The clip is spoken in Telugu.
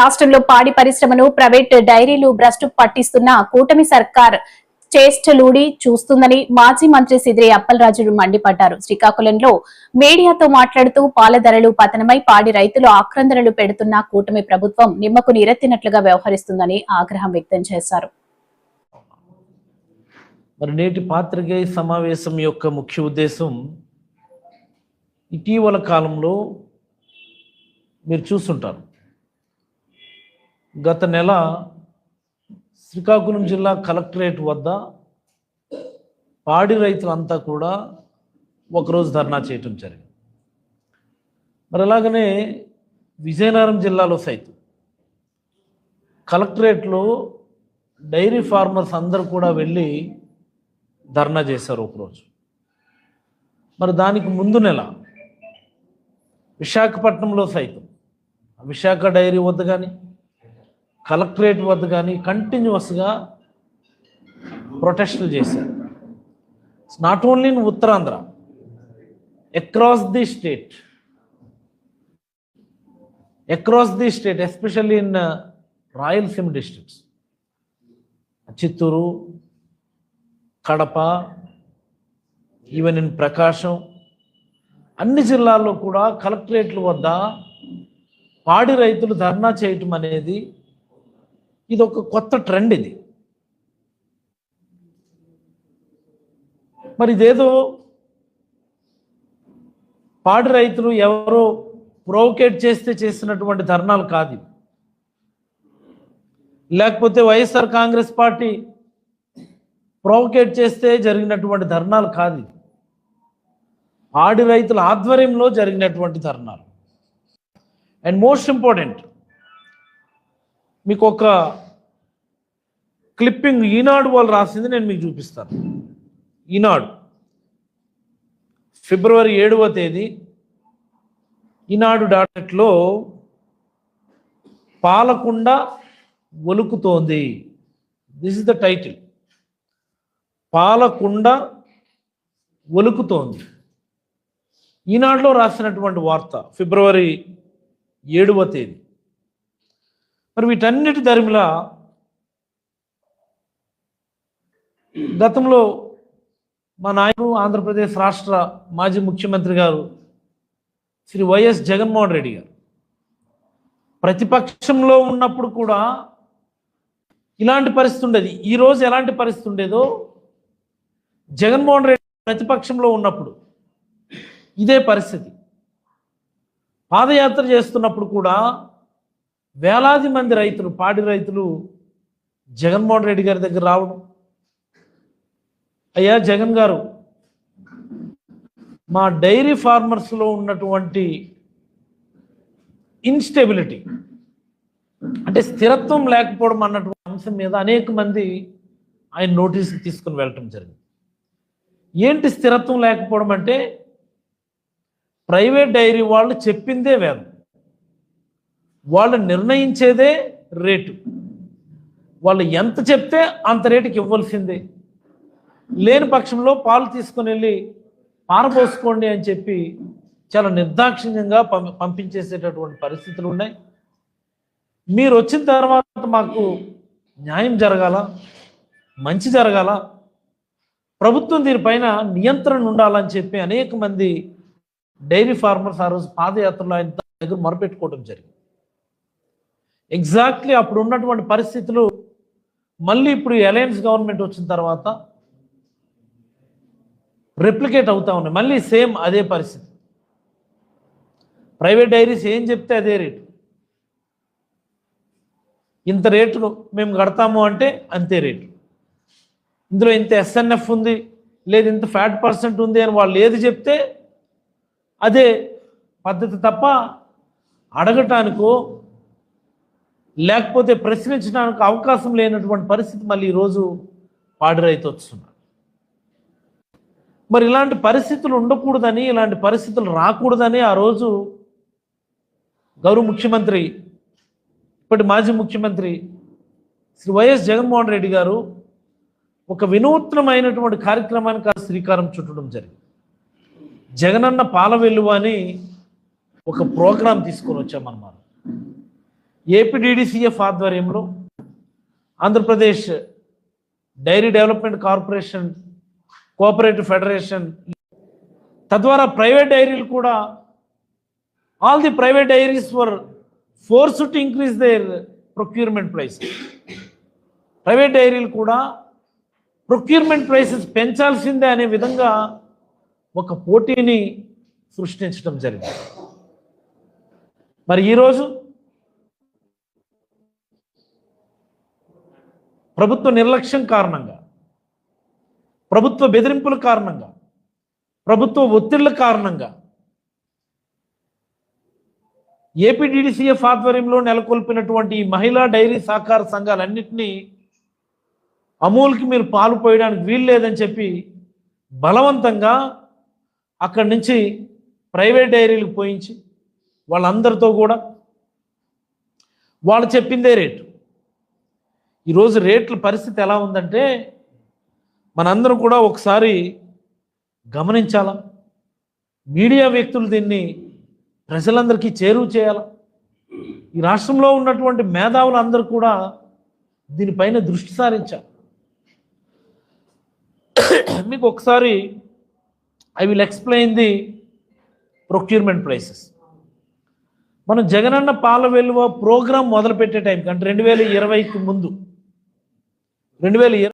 రాష్ట్రంలో పాడి పరిశ్రమను ప్రైవేట్ డైరీలు భ్రష్టు పట్టిస్తున్న కూటమి సర్కార్ చేష్టలూడి చూస్తుందని మాజీ మంత్రి సిద్రి అప్పలరాజులు మండిపడ్డారు. శ్రీకాకుళంలో మీడియాతో మాట్లాడుతూ పాల ధరలు పతనమై పాడి రైతులు ఆక్రందనలు పెడుతున్న కూటమి ప్రభుత్వం నిమ్మకు నీరెత్తినట్లుగా వ్యవహరిస్తుందని ఆగ్రహం వ్యక్తం చేశారు. మరి నేటి పాత్రికేయ సమావేశం యొక్క ముఖ్య ఉద్దేశం ఇటీవల కాలంలో మీరు చూస్తుంటారు. గత నెల శ్రీకాకుళం జిల్లా కలెక్టరేట్ వద్ద పాడి రైతులంతా కూడా ఒకరోజు ధర్నా చేయటం జరిగింది. మరి అలాగనే విజయనగరం జిల్లాలో సైతం కలెక్టరేట్లో డైరీ ఫార్మర్స్ అందరూ కూడా వెళ్ళి ధర్నా చేశారు ఒకరోజు. మరి దానికి ముందు నెల విశాఖపట్నంలో సైతం విశాఖ డైరీ వద్ద కానీ కలెక్టరేట్ వద్ద కానీ కంటిన్యూస్గా ప్రొటెస్టులు చేశారు. Not only in Uttarandhra across the state across the state especially in Rayalaseema districts Chittoor Kadapa even in Prakasam అన్ని జిల్లాల్లో కూడా కలెక్టరేట్ల వద్ద పాడి రైతులు ధర్నా చేయటం అనేది ఇది ఒక కొత్త ట్రెండ్ ఇది. మరి ఇదేదో పాడి రైతులు ఎవరో ప్రొవోకేట్ చేస్తే చేసినటువంటి ధర్నాలు కాదు లేకపోతే వైఎస్ఆర్ కాంగ్రెస్ పార్టీ ప్రొవోకేట్ చేస్తే జరిగినటువంటి ధర్నాలు కాదు ఆడి రైతుల ఆధ్వర్యంలో జరిగినటువంటి ధర్నాలు. అండ్ మోస్ట్ ఇంపార్టెంట్ మీకు ఒక క్లిప్పింగ్ ఈనాడు వాళ్ళు రాసింది నేను మీకు చూపిస్తాను. ఈనాడు. ఫిబ్రవరి ఏడవ తేదీ ఈనాడు డాటెట్లో పాలకుండ ఒలుకుతోంది దిస్ ఇస్ ద టైటిల్ పాలకుండ ఒలుకుతోంది ఈనాడులో రాసినటువంటి వార్త ఫిబ్రవరి ఏడవ తేదీ. మరి వీటన్నిటి ధర్మిలా గతంలో మా నాయకుడు ఆంధ్రప్రదేశ్ రాష్ట్ర మాజీ ముఖ్యమంత్రి గారు శ్రీ వైఎస్ జగన్మోహన్ రెడ్డి గారు. ప్రతిపక్షంలో ఉన్నప్పుడు కూడా ఇలాంటి పరిస్థితి ఉండేది. ఈరోజు ఎలాంటి పరిస్థితి ఉండేదో జగన్మోహన్ రెడ్డి ప్రతిపక్షంలో ఉన్నప్పుడు ఇదే పరిస్థితి. పాదయాత్ర చేస్తున్నప్పుడు కూడా వేలాది మంది రైతులు పాడి రైతులు జగన్మోహన్ రెడ్డి గారి దగ్గర రావడం. అయ్యా జగన్ గారు మా డైరీ ఫార్మర్స్లో ఉన్నటువంటి ఇన్స్టెబిలిటీ అంటే స్థిరత్వం లేకపోవడం అన్నటువంటి అంశం మీద అనేక మంది ఆయన నోటీస్ తీసుకుని వెళ్ళటం జరిగింది. ఏంటి స్థిరత్వం లేకపోవడం అంటే ప్రైవేట్ డైరీ వాళ్ళు చెప్పిందే వేదం. వాళ్ళు నిర్ణయించేదే రేటు. వాళ్ళు ఎంత చెప్తే అంత రేటుకి ఇవ్వాల్సిందే. లేని పక్షంలో పాలు తీసుకొని వెళ్ళి పారపోసుకోండి అని చెప్పి చాలా నిర్దాక్షిణ్యంగా పం పంపించేసేటటువంటి పరిస్థితులు ఉన్నాయి. మీరు వచ్చిన తర్వాత మాకు న్యాయం జరగాల? మంచి జరగాల? ప్రభుత్వం దీనిపైన నియంత్రణ ఉండాలని చెప్పి అనేక మంది డైరీ ఫార్మర్స్ ఆ రోజు పాదయాత్రలో ఆయన దగ్గర మొరపెట్టుకోవడం జరిగింది. ఎగ్జాక్ట్లీ అప్పుడు ఉన్నటువంటి పరిస్థితులు మళ్ళీ ఇప్పుడు అలయన్స్ గవర్నమెంట్ వచ్చిన తర్వాత రెప్లికేట్ అవుతా ఉన్నాయి. మళ్ళీ సేమ్ అదే పరిస్థితి. ప్రైవేట్ డైరీస్ ఏం చెప్తే అదే రేటు ఇంత రేట్లు మేము కడతాము అంటే అంతే రేటు ఇందులో ఇంత ఎస్ఎన్ఎఫ్ ఉంది లేదు ఇంత ఫ్యాట్ పర్సెంట్ ఉంది అని వాళ్ళు ఏది చెప్తే అదే పద్ధతి తప్ప అడగటానికో లేకపోతే ప్రశ్నించడానికి అవకాశం లేనటువంటి పరిస్థితి మళ్ళీ ఈరోజు పాడరైతే వస్తున్నారు మరి ఇలాంటి పరిస్థితులు ఉండకూడదని ఇలాంటి పరిస్థితులు రాకూడదని ఆ రోజు గౌరవ ముఖ్యమంత్రి ఇప్పటి మాజీ ముఖ్యమంత్రి శ్రీ వైఎస్ జగన్మోహన్ రెడ్డి గారు ఒక వినూత్నమైనటువంటి కార్యక్రమానికి ఆ శ్రీకారం చుట్టడం జరిగింది. జగనన్న పాల వెల్లువ అని ఒక ప్రోగ్రాం తీసుకొని వచ్చామన్నమాట. ఏపీడీడీసీఎఫ్ ఆధ్వర్యంలో Andhra Pradesh dairy development corporation cooperative federation తద్వారా ప్రైవేట్ డైరీలు కూడా all the private dairies were force to increase their procurement price. Private డైరీలు కూడా ప్రొక్యూర్మెంట్ ప్రైసెస్ పెంచాల్సిందే అనే విధంగా ఒక పోటీని సృష్టించడం జరిగింది. మరి ఈరోజు ప్రభుత్వ నిర్లక్ష్యం కారణంగా ప్రభుత్వ బెదిరింపుల కారణంగా ప్రభుత్వ ఒత్తిళ్ళ కారణంగా ఏపీడీడీసీఎఫ్ ఆధ్వర్యంలో నెలకొల్పినటువంటి ఈ మహిళా డైరీ సహకార సంఘాలన్నింటినీ అమూల్కి మీరు పాలు పోయడానికి వీలు లేదని చెప్పి బలవంతంగా అక్కడి నుంచి ప్రైవేట్ డైరీలకు పోయించి వాళ్ళందరితో కూడా వాళ్ళు చెప్పిందే రేటు. ఈరోజు రేట్ల పరిస్థితి ఎలా ఉందంటే మనందరం కూడా ఒకసారి గమనించాలా? మీడియా వ్యక్తులు దీన్ని ప్రజలందరికీ చేరువ చేయాలా? ఈ రాష్ట్రంలో ఉన్నటువంటి మేధావులు అందరూ కూడా దీనిపైన దృష్టి సారించాలి? మీకు ఒకసారి I will explain the procurement prices. మనం జగనన్న పాల వెలువ ప్రోగ్రాం మొదలుపెట్టే టైంకి అంటే రెండు వేల ఇరవైకి ముందు రెండు వేల